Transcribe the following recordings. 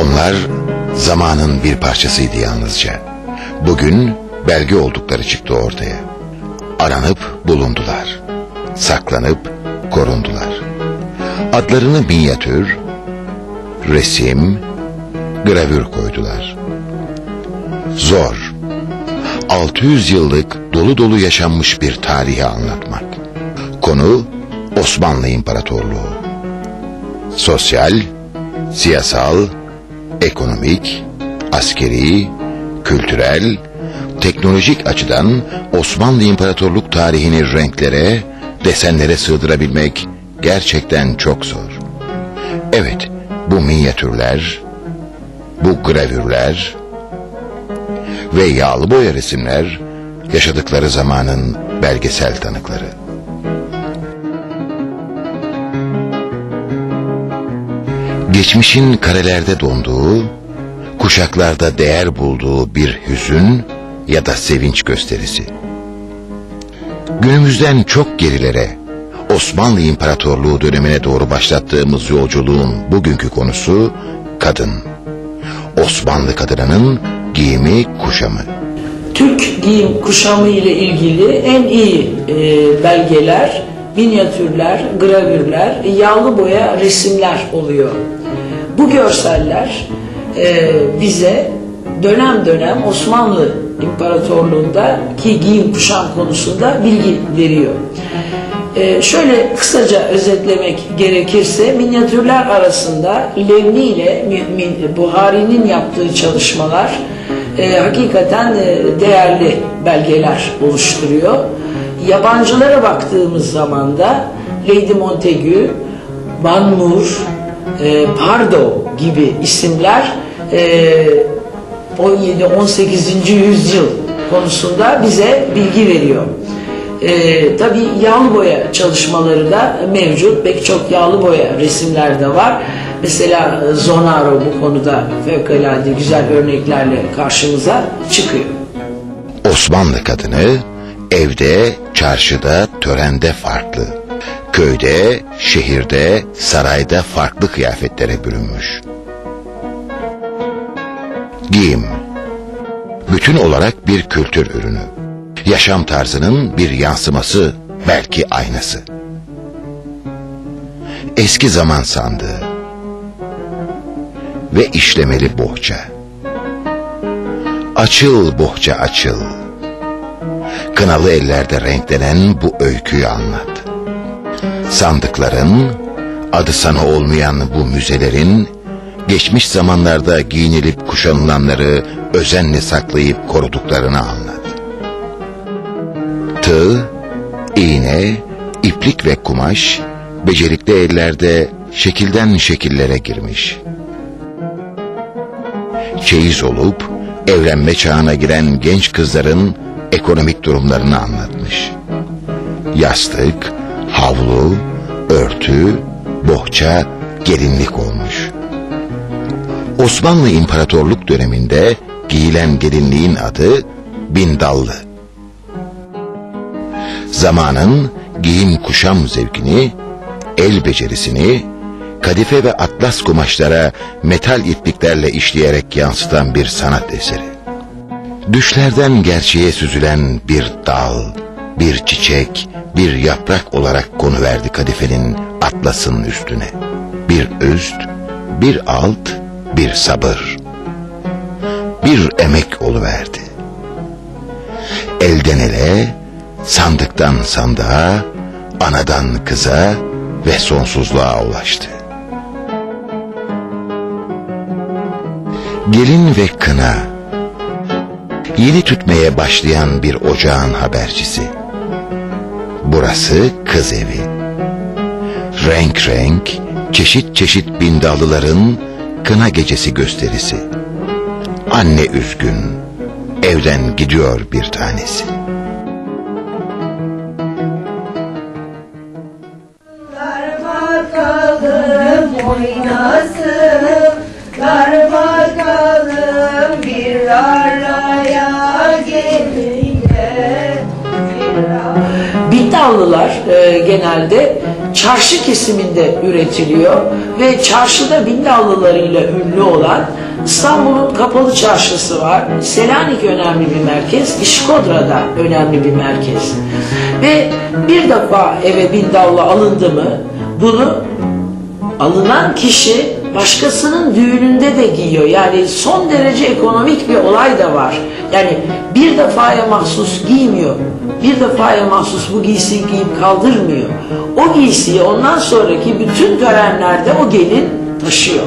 Onlar zamanın bir parçasıydı yalnızca. Bugün belge oldukları çıktı ortaya. Aranıp bulundular. Saklanıp korundular. Adlarını minyatür, resim, gravür koydular. Zor. 600 yıllık dolu dolu yaşanmış bir tarihi anlatmak. Konu Osmanlı İmparatorluğu. Sosyal, siyasal, ekonomik, askeri, kültürel, teknolojik açıdan Osmanlı İmparatorluk tarihini renklere, desenlere sığdırabilmek gerçekten çok zor. Evet, bu minyatürler, bu gravürler ve yağlı boya resimler yaşadıkları zamanın belgesel tanıkları. Geçmişin karelerde donduğu, kuşaklarda değer bulduğu bir hüzün ya da sevinç gösterisi. Günümüzden çok gerilere, Osmanlı İmparatorluğu dönemine doğru başlattığımız yolculuğun bugünkü konusu kadın. Osmanlı kadınının giyimi, kuşamı. Türk giyim kuşamı ile ilgili en iyi e, belgeler, minyatürler, gravürler, yağlı boya resimler oluyor. Bu görseller e, bize dönem dönem Osmanlı İmparatorluğundaki giyim kuşam konusunda bilgi veriyor. E, şöyle kısaca özetlemek gerekirse minyatürler arasında Levni ile Buhari'nin yaptığı çalışmalar e, hakikaten e, değerli belgeler oluşturuyor. Yabancılara baktığımız zaman da Lady Montagu, Van Moor, e, Pardo gibi isimler 17-18. yüzyıl konusunda bize bilgi veriyor. Ee, tabii yağlı boya çalışmaları da mevcut. Pek çok yağlı boya resimler de var. Mesela Zonaro bu konuda fevkalade güzel örneklerle karşımıza çıkıyor. Osmanlı kadını evde, çarşıda, törende farklı. Köyde, şehirde, sarayda farklı kıyafetlere bürünmüş. Giyim bütün olarak bir kültür ürünü. Yaşam tarzının bir yansıması, belki aynası. Eski zaman sandığı ve işlemeli bohça. Açıl bohça açıl. Kınalı ellerde renklenen bu öyküyü anlat. Sandıkların, adı sana olmayan bu müzelerin geçmiş zamanlarda giyinilip kuşanılanları özenle saklayıp koruduklarını anlat. Tığ, iğne, iplik ve kumaş becerikli ellerde şekilden şekillere girmiş. Çeyiz olup evlenme çağına giren genç kızların ekonomik durumlarını anlatmış. Yastık, havlu, örtü, bohça, gelinlik olmuş. Osmanlı İmparatorluk döneminde giyilen gelinliğin adı bindallı. Zamanın giyim kuşam zevkini, el becerisini, kadife ve atlas kumaşlara metal ipliklerle işleyerek yansıtan bir sanat eseri. Düşlerden gerçeğe süzülen bir dal, bir çiçek, bir yaprak olarak konu verdi kadifenin atlasın üstüne. Bir üst, bir alt, bir sabır, bir emek oluverdi. Elden ele, sandıktan sandığa, anadan kıza ve sonsuzluğa ulaştı. Gelin ve kına, yeni tütmeye başlayan bir ocağın habercisi. Burası kız evi. Renk renk, çeşit çeşit bindallıların kına gecesi gösterisi. Anne üzgün, evden gidiyor bir tanesi. Bindallılar e, genelde çarşı kesiminde üretiliyor ve çarşıda Bindallılarıyla ünlü olan İstanbul'un Kapalı Çarşısı var. Selanik önemli bir merkez, İşkodra'da önemli bir merkez. Ve bir defa eve Bindallı alındı mı bunu alınan kişi başkasının düğününde de giyiyor. Yani son derece ekonomik bir olay da var. Yani bir defaya mahsus giymiyor. Bir defaya mahsus bu giysiyi giyip kaldırmıyor. O giysiyi ondan sonraki bütün törenlerde o gelin taşıyor.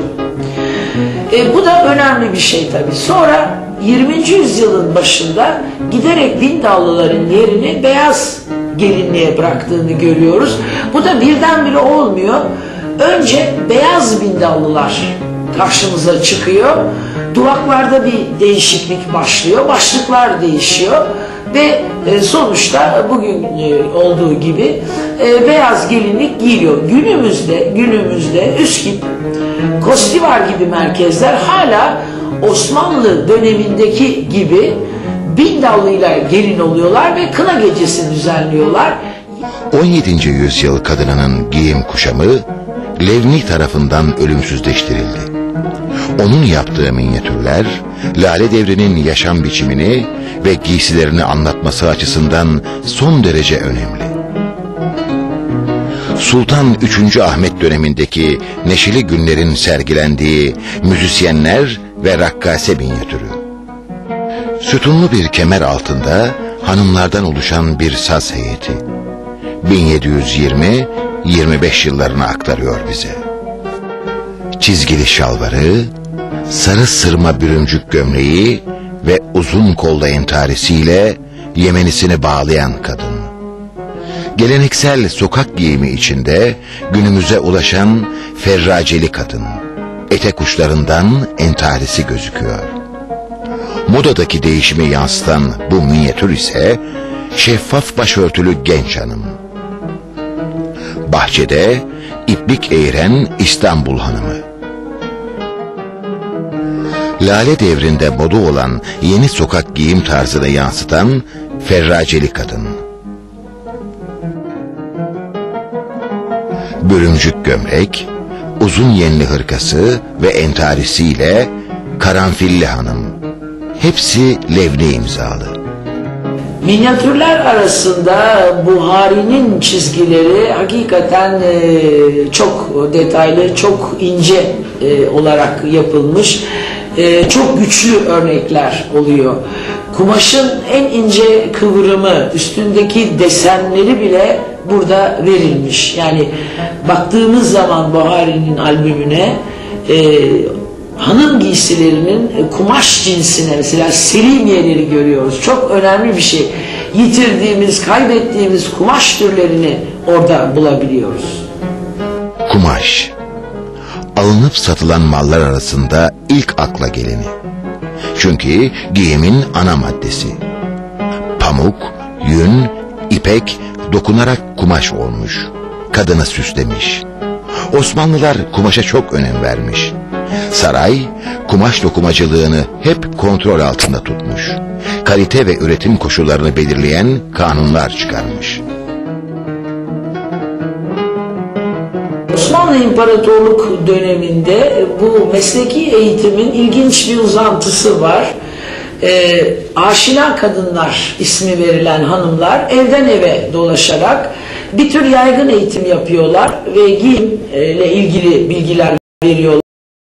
E, bu da önemli bir şey tabii. Sonra 20. yüzyılın başında giderek Bindallıların yerini beyaz gelinliğe bıraktığını görüyoruz. Bu da birdenbire olmuyor. Önce beyaz bindallılar karşımıza çıkıyor. Duvaklarda bir değişiklik başlıyor. Başlıklar değişiyor. Ve e, sonuçta bugün e, olduğu gibi e, beyaz gelinlik giyiliyor. Günümüzde, günümüzde Üsküp, Kostivar gibi merkezler hala Osmanlı dönemindeki gibi bindallıyla gelin oluyorlar ve kına gecesi düzenliyorlar. 17. yüzyıl kadınının giyim kuşamı Levni tarafından ölümsüzleştirildi. Onun yaptığı minyatürler Lale Devri'nin yaşam biçimini ve giysilerini anlatması açısından son derece önemli. Sultan 3. Ahmet dönemindeki neşeli günlerin sergilendiği müzisyenler ve rakkase minyatürü. Sütunlu bir kemer altında hanımlardan oluşan bir saz heyeti. 1720-25 yıllarını aktarıyor bize. Çizgili şalvarı, sarı sırma bürümcük gömleği ve uzun kolda entarisiyle yemenisini bağlayan kadın. Geleneksel sokak giyimi içinde günümüze ulaşan ferraceli kadın. Etek uçlarından entarisi gözüküyor. Modadaki değişimi yansıtan bu minyatür ise şeffaf başörtülü genç hanım. Bahçede iplik eğren İstanbul hanımı. Lale devrinde moda olan yeni sokak giyim tarzını yansıtan ferraceli kadın. Bürümcük gömlek, uzun yenli hırkası ve entarisiyle karanfilli hanım. Hepsi levne imzalı. Minyatürler arasında Buhari'nin çizgileri hakikaten e, çok detaylı, çok ince e, olarak yapılmış. E, çok güçlü örnekler oluyor. Kumaşın en ince kıvrımı, üstündeki desenleri bile burada verilmiş. Yani baktığımız zaman Buhari'nin albümüne hanım giysilerinin kumaş cinsine mesela selimiyeleri görüyoruz. Çok önemli bir şey. Yitirdiğimiz, kaybettiğimiz kumaş türlerini orada bulabiliyoruz. Kumaş. Alınıp satılan mallar arasında ilk akla geleni. Çünkü giyimin ana maddesi. Pamuk, yün, ipek dokunarak kumaş olmuş. Kadını süslemiş. Osmanlılar kumaşa çok önem vermiş. Saray, kumaş dokumacılığını hep kontrol altında tutmuş. Kalite ve üretim koşullarını belirleyen kanunlar çıkarmış. Osmanlı İmparatorluk döneminde bu mesleki eğitimin ilginç bir uzantısı var. Ee, aşina kadınlar ismi verilen hanımlar evden eve dolaşarak bir tür yaygın eğitim yapıyorlar ve giyimle ilgili bilgiler veriyorlar.